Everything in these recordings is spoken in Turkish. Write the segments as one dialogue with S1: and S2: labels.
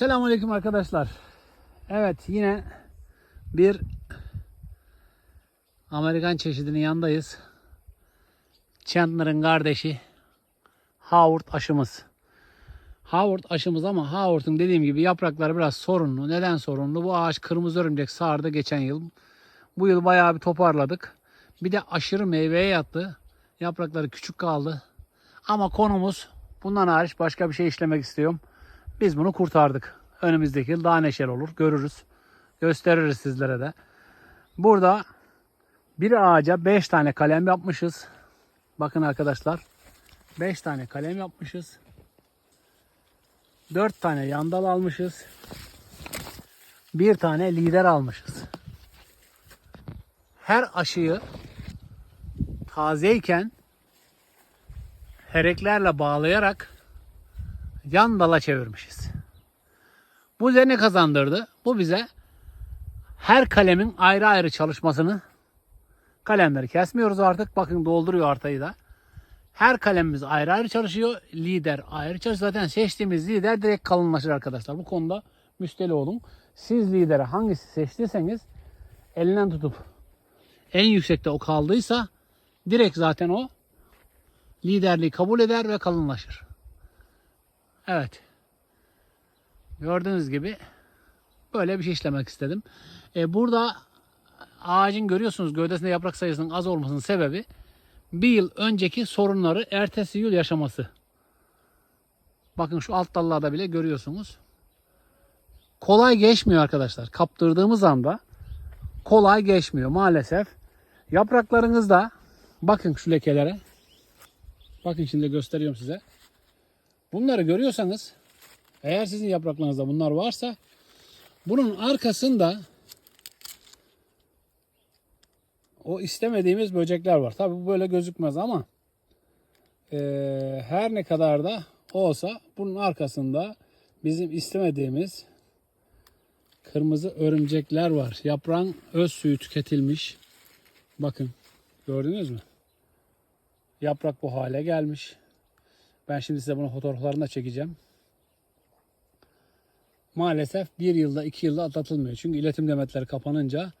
S1: Selamünaleyküm arkadaşlar. Evet yine bir Amerikan çeşidinin yanındayız. Chandler'ın kardeşi Howard aşımız. Howard aşımız ama Howard'ın dediğim gibi yaprakları biraz sorunlu. Neden sorunlu? Bu ağaç kırmızı örümcek sardı geçen yıl. Bu yıl bayağı bir toparladık. Bir de aşırı meyveye yattı. Yaprakları küçük kaldı. Ama konumuz bundan hariç başka bir şey işlemek istiyorum. Biz bunu kurtardık. Önümüzdeki yıl daha neşeli olur. Görürüz. Gösteririz sizlere de. Burada bir ağaca 5 tane kalem yapmışız. Bakın arkadaşlar. 5 tane kalem yapmışız. 4 tane yandal almışız. Bir tane lider almışız. Her aşıyı tazeyken hereklerle bağlayarak yan dala çevirmişiz. Bu bize ne kazandırdı? Bu bize her kalemin ayrı ayrı çalışmasını kalemleri kesmiyoruz artık. Bakın dolduruyor artayı da. Her kalemimiz ayrı ayrı çalışıyor. Lider ayrı çalışıyor. Zaten seçtiğimiz lider direkt kalınlaşır arkadaşlar. Bu konuda müsteli olun. Siz lideri hangisi seçtiyseniz elinden tutup en yüksekte o kaldıysa direkt zaten o liderliği kabul eder ve kalınlaşır. Evet. Gördüğünüz gibi böyle bir şey işlemek istedim. E, burada ağacın görüyorsunuz gövdesinde yaprak sayısının az olmasının sebebi bir yıl önceki sorunları ertesi yıl yaşaması. Bakın şu alt dallarda bile görüyorsunuz. Kolay geçmiyor arkadaşlar. Kaptırdığımız anda kolay geçmiyor maalesef. Yapraklarınızda bakın şu lekelere. Bakın şimdi gösteriyorum size. Bunları görüyorsanız eğer sizin yapraklarınızda bunlar varsa bunun arkasında o istemediğimiz böcekler var. Tabi bu böyle gözükmez ama eee, her ne kadar da olsa bunun arkasında bizim istemediğimiz kırmızı örümcekler var. Yaprağın öz suyu tüketilmiş. Bakın gördünüz mü? Yaprak bu hale gelmiş. Ben şimdi size bunun fotoğraflarını da çekeceğim. Maalesef bir yılda iki yılda atlatılmıyor. Çünkü iletim demetleri kapanınca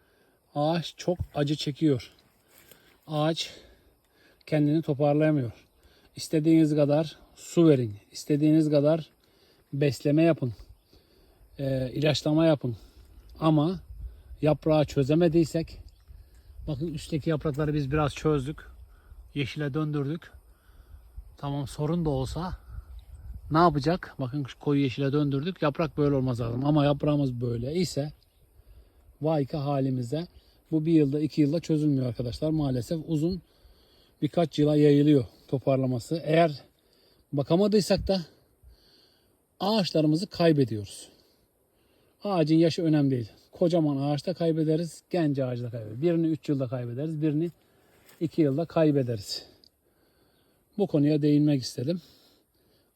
S1: ağaç çok acı çekiyor. Ağaç kendini toparlayamıyor. İstediğiniz kadar su verin. istediğiniz kadar besleme yapın. Ee, ilaçlama yapın. Ama yaprağı çözemediysek bakın üstteki yaprakları biz biraz çözdük. Yeşile döndürdük. Tamam sorun da olsa ne yapacak? Bakın koyu yeşile döndürdük. Yaprak böyle olmaz lazım. Ama yaprağımız böyle ise vay ki halimize. Bu bir yılda iki yılda çözülmüyor arkadaşlar. Maalesef uzun birkaç yıla yayılıyor toparlaması. Eğer bakamadıysak da ağaçlarımızı kaybediyoruz. Ağacın yaşı önemli değil. Kocaman ağaçta kaybederiz, genç ağaçta kaybederiz. Birini 3 yılda kaybederiz, birini 2 yılda kaybederiz. Bu konuya değinmek istedim.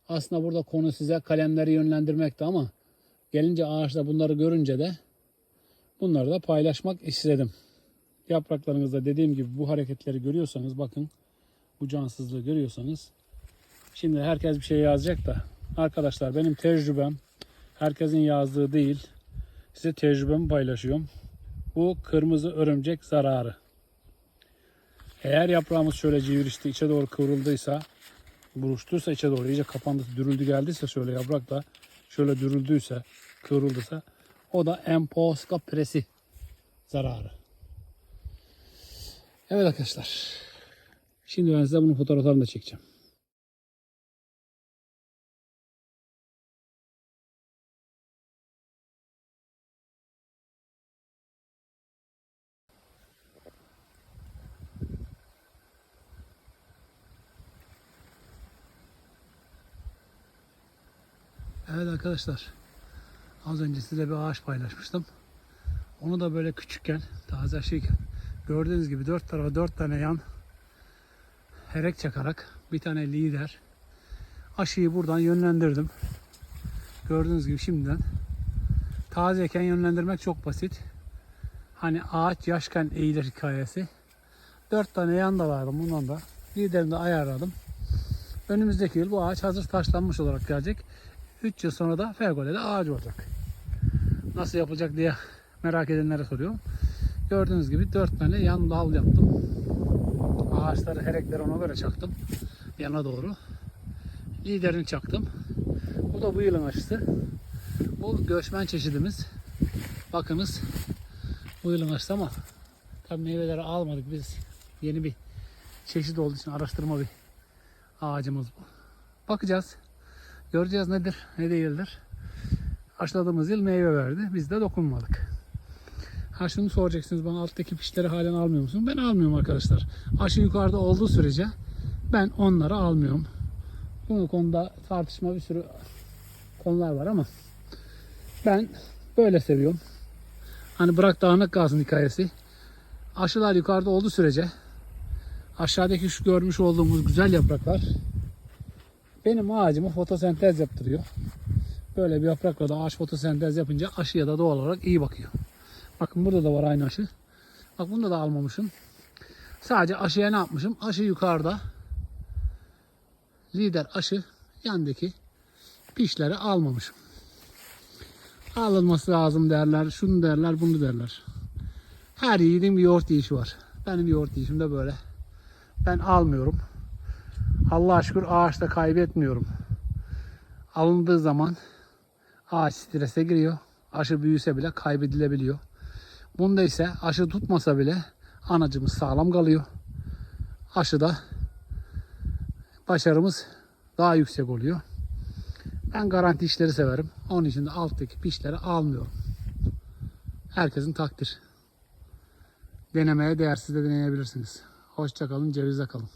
S1: Aslında burada konu size kalemleri yönlendirmekti ama gelince ağaçta bunları görünce de bunları da paylaşmak istedim. Yapraklarınızda dediğim gibi bu hareketleri görüyorsanız bakın bu cansızlığı görüyorsanız şimdi herkes bir şey yazacak da arkadaşlar benim tecrübem herkesin yazdığı değil size tecrübemi paylaşıyorum. Bu kırmızı örümcek zararı. Eğer yaprağımız şöyle civirişti içe doğru kıvrıldıysa buruştuysa içe doğru iyice kapandı dürüldü geldiyse şöyle yaprak da şöyle dürüldüyse kıvrıldıysa o da emposka presi zararı. Evet arkadaşlar. Şimdi ben size bunun fotoğraflarını da çekeceğim. Evet arkadaşlar. Az önce size bir ağaç paylaşmıştım. Onu da böyle küçükken, taze şeyken gördüğünüz gibi dört tarafa dört tane yan herek çakarak bir tane lider aşıyı buradan yönlendirdim. Gördüğünüz gibi şimdiden tazeyken yönlendirmek çok basit. Hani ağaç yaşken eğilir hikayesi. Dört tane yan da vardı bundan da. Liderini de ayarladım. Önümüzdeki yıl bu ağaç hazır taşlanmış olarak gelecek. 3 yıl sonra da fevkalade ağaç olacak. Nasıl yapılacak diye merak edenlere soruyorum. Gördüğünüz gibi 4 tane yan dal yaptım. Ağaçları herekleri ona göre çaktım. Yana doğru. Liderini çaktım. Bu da bu yılın aşısı. Bu göçmen çeşidimiz. Bakınız bu yılın aşısı ama tabii meyveleri almadık biz. Yeni bir çeşit olduğu için araştırma bir ağacımız bu. Bakacağız. Göreceğiz nedir, ne değildir. Aşıladığımız yıl meyve verdi. Biz de dokunmadık. Ha şunu soracaksınız bana alttaki pişleri halen almıyor musun? Ben almıyorum arkadaşlar. Aşı yukarıda olduğu sürece ben onları almıyorum. Bu konuda tartışma bir sürü konular var ama ben böyle seviyorum. Hani bırak dağınık kalsın hikayesi. Aşılar yukarıda olduğu sürece aşağıdaki şu görmüş olduğumuz güzel yapraklar benim ağacıma fotosentez yaptırıyor. Böyle bir yaprakla da ağaç fotosentez yapınca aşıya da doğal olarak iyi bakıyor. Bakın burada da var aynı aşı. Bak bunu da almamışım. Sadece aşıya ne yapmışım? Aşı yukarıda. Lider aşı yandaki pişleri almamışım. Alınması lazım derler, şunu derler, bunu derler. Her yiğidin bir yoğurt yiyişi var. Benim yoğurt yiyişim de böyle. Ben almıyorum. Allah'a şükür ağaçta kaybetmiyorum. Alındığı zaman ağaç strese giriyor. Aşı büyüse bile kaybedilebiliyor. Bunda ise aşı tutmasa bile anacımız sağlam kalıyor. Aşıda başarımız daha yüksek oluyor. Ben garanti işleri severim. Onun için de alttaki pişleri almıyorum. Herkesin takdir. Denemeye değersiz de deneyebilirsiniz. Hoşçakalın, cevizle kalın.